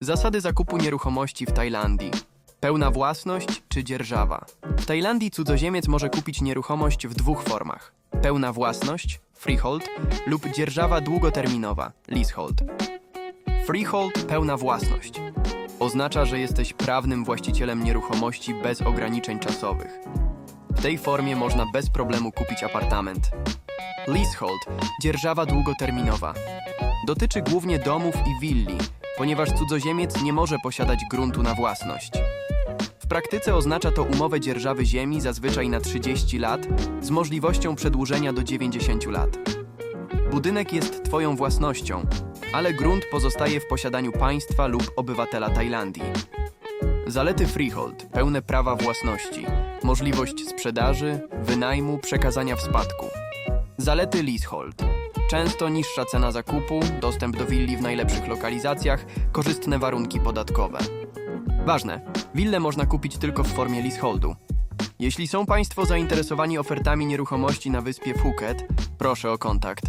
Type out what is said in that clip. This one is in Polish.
Zasady zakupu nieruchomości w Tajlandii. Pełna własność czy dzierżawa. W Tajlandii cudzoziemiec może kupić nieruchomość w dwóch formach. Pełna własność, freehold, lub dzierżawa długoterminowa, leasehold. Freehold pełna własność. Oznacza, że jesteś prawnym właścicielem nieruchomości bez ograniczeń czasowych. W tej formie można bez problemu kupić apartament. Leasehold dzierżawa długoterminowa. Dotyczy głównie domów i willi, ponieważ cudzoziemiec nie może posiadać gruntu na własność. W praktyce oznacza to umowę dzierżawy ziemi zazwyczaj na 30 lat z możliwością przedłużenia do 90 lat. Budynek jest Twoją własnością, ale grunt pozostaje w posiadaniu państwa lub obywatela Tajlandii. Zalety freehold, pełne prawa własności, możliwość sprzedaży, wynajmu, przekazania w spadku. Zalety leasehold. Często niższa cena zakupu, dostęp do willi w najlepszych lokalizacjach, korzystne warunki podatkowe. Ważne, willę można kupić tylko w formie leaseholdu. Jeśli są Państwo zainteresowani ofertami nieruchomości na wyspie Phuket, proszę o kontakt.